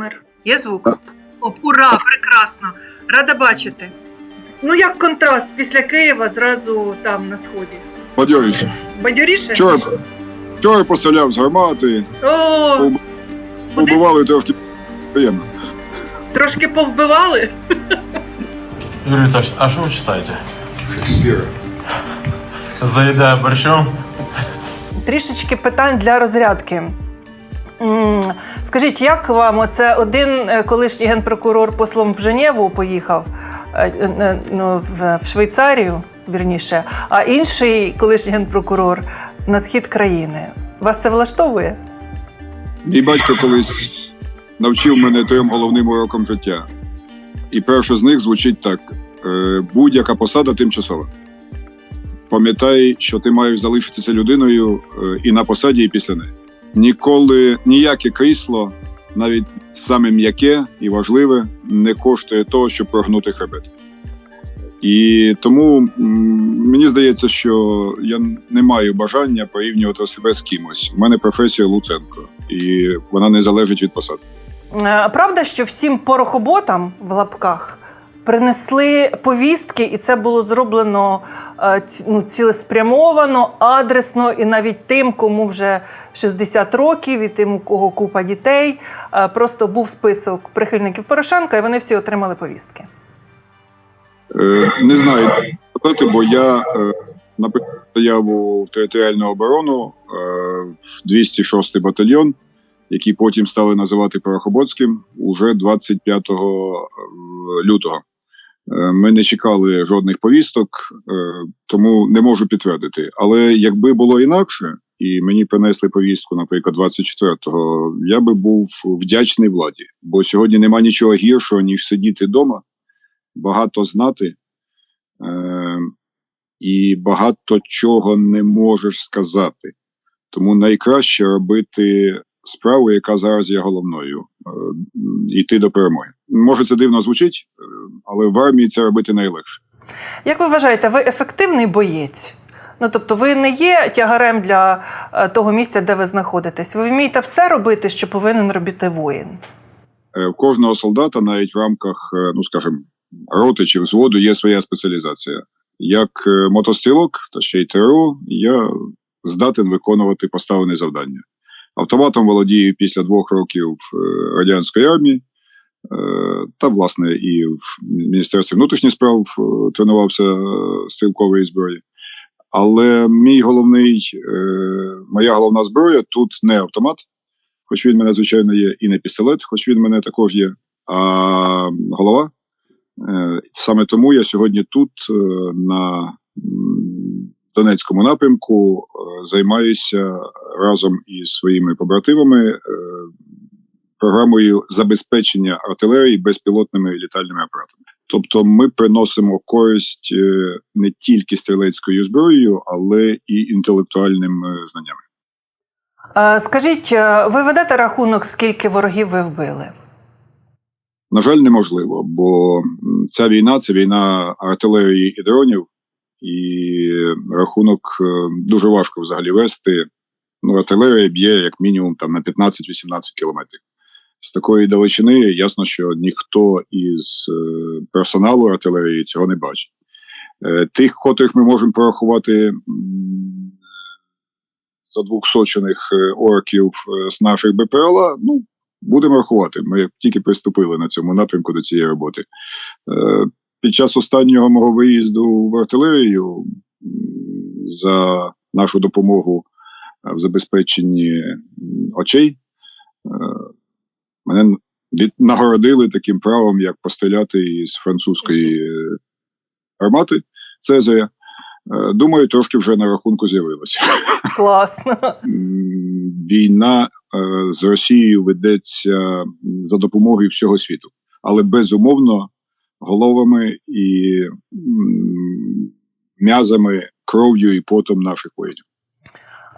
Житомир. Є звук? О, ура, прекрасно. Рада бачити. Ну, як контраст після Києва зразу там на сході. Бадьоріше. Бадьоріше? Вчора, вчора постріляв з гармати, О, побивали трошки приємно. трошки повбивали? Юрий Витальевич, а что вы читаете? Шекспіра. Заедая борщом? Трішечки питань для розрядки. Скажіть, як вам оце один е, колишній генпрокурор послом в Женеву поїхав е, е, ну, в Швейцарію, вірніше, а інший колишній генпрокурор на схід країни? Вас це влаштовує? Мій батько колись навчив мене трьом головним урокам життя. І перше з них звучить так: будь-яка посада тимчасова. Пам'ятай, що ти маєш залишитися людиною і на посаді, і після неї. Ніколи ніяке крісло, навіть саме м'яке і важливе, не коштує того, щоб прогнути хребет. І тому мені здається, що я не маю бажання порівнювати себе з кимось. У мене професія Луценко, і вона не залежить від посади. Е, Правда, що всім порохоботам в лапках принесли повістки, і це було зроблено е, ну, цілеспрямовано, адресно, і навіть тим, кому вже 60 років, і тим, у кого купа дітей. Е, Просто був список прихильників Порошенка, і вони всі отримали повістки. Е, не знаю, бо я написав заяву в територіальну оборону в 206 батальйон, який потім стали називати Порохоботським, уже 25 лютого. Е, Ми не чекали жодних повісток, е, тому не можу підтвердити. Але якби було інакше, і мені принесли повістку, наприклад, 24-го, я би був вдячний владі. Бо сьогодні нема нічого гіршого, ніж сидіти вдома, багато знати, е, і багато чого не можеш сказати. Тому найкраще робити справу, яка зараз є головною, йти до перемоги. Може, це дивно звучить, е, але в армії це робити найлегше. Як ви вважаєте, ви ефективний боєць? Ну тобто, ви не є тягарем для е, того місця, де ви знаходитесь. Ви вмієте все робити, що повинен робити воїн. Е, В кожного солдата, навіть в рамках, е, ну скажімо, роти чи взводу, є своя спеціалізація. Як е, мотострілок та ще й ТРО, я здатен виконувати поставлене завдання. Автоматом володію після двох років е, радянської армії, е, та, власне, і в Міністерстві внутрішніх справ е, тренувався е, стрілкової зброї. Але мій головний, е, моя головна зброя тут не автомат, хоч він мене, звичайно, є, і не пістолет, хоч він мене також є, а голова. Е, Саме тому я сьогодні тут, е, на Донецькому напрямку, е, займаюся разом із своїми побратимами е, програмою забезпечення артилерії безпілотними літальними апаратами. Тобто, ми приносимо користь е, не тільки стрілецькою зброєю, але і інтелектуальним е, знаннями. Скажіть, е, ви ведете рахунок, скільки ворогів ви вбили? На жаль, неможливо, бо ця війна це війна артилерії і дронів, і рахунок дуже важко взагалі вести. Ну, артилерія б'є як мінімум там на 15-18 кілометрів. З такої далечини ясно, що ніхто із е, персоналу артилерії цього не бачить. Е, Тих, котрих ми можемо порахувати за двохсочених е, орків з наших БПЛА, ну, Будемо рахувати. Ми тільки приступили на цьому напрямку до цієї роботи. Під час останнього мого виїзду в артилерію за нашу допомогу в забезпеченні очей мене від- нагородили таким правом, як постріляти із французької е, армати Цезаря. Е, Думаю, трошки вже на рахунку з'явилося. Класно. Війна е, з Росією ведеться за допомогою всього світу, але безумовно головами і м'язами, кров'ю і потом наших воїнів.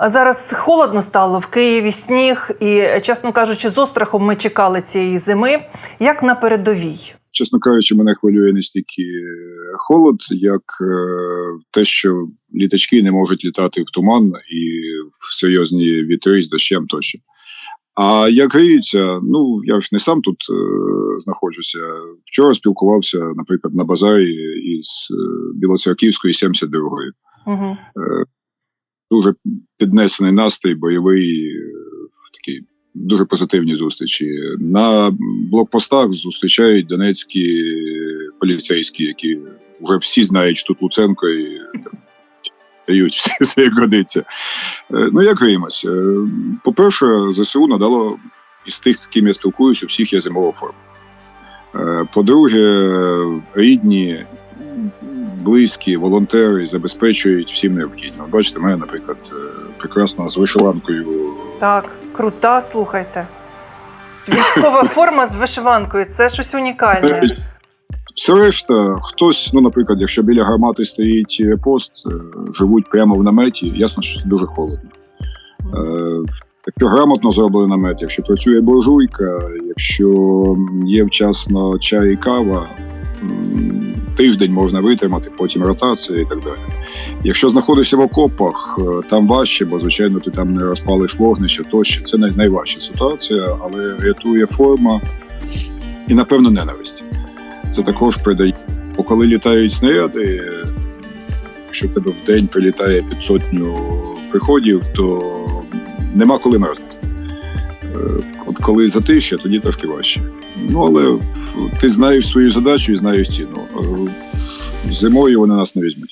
А зараз холодно стало в Києві сніг, і, чесно кажучи, з острахом ми чекали цієї зими. Як на передовій? Чесно кажучи, мене хвилює не стільки холод, як е, те, що літачки не можуть літати в туман і в серйозні вітри з дощем тощо. А як гріються, ну я ж не сам тут е, знаходжуся. Вчора спілкувався, наприклад, на базарі із е, Білоцерківської 72-ї. Угу. Е, дуже піднесений настрій, бойовий, е, в такій дуже позитивні зустрічі. На блокпостах зустрічають донецькі поліцейські, які вже всі знають, що тут Луценко і дають все, все як годиться. Е, Ну, як граємось? Е, По-перше, ЗСУ надало із тих, з ким я спілкуюся, у всіх є зимова форма. Е, По-друге, рідні, близькі, волонтери забезпечують всім необхідним. Бачите, мене, наприклад, е, прекрасно з вишиванкою. Так, крута, слухайте. Військова форма з вишиванкою це щось унікальне. Все решта, хтось, ну, наприклад, якщо біля гармати стоїть пост, е, живуть прямо в наметі, ясно, що це дуже холодно. Е, Якщо грамотно зробили намет, якщо працює буржуйка, якщо є вчасно чай і кава, тиждень можна витримати, потім ротація і так далі. Якщо знаходишся в окопах, е, там важче, бо звичайно ти там не розпалиш вогнище тощо. Це найважча ситуація, але рятує форма і, напевно, ненависть. Це також придає. Бо коли літають снаряди, е, якщо в тебе в день прилітає під сотню приходів, то нема коли мерзнути. От коли затища, тоді трошки важче. Ну але ти знаєш свою задачу і знаєш ціну. Е, Зимою вони нас не візьмуть.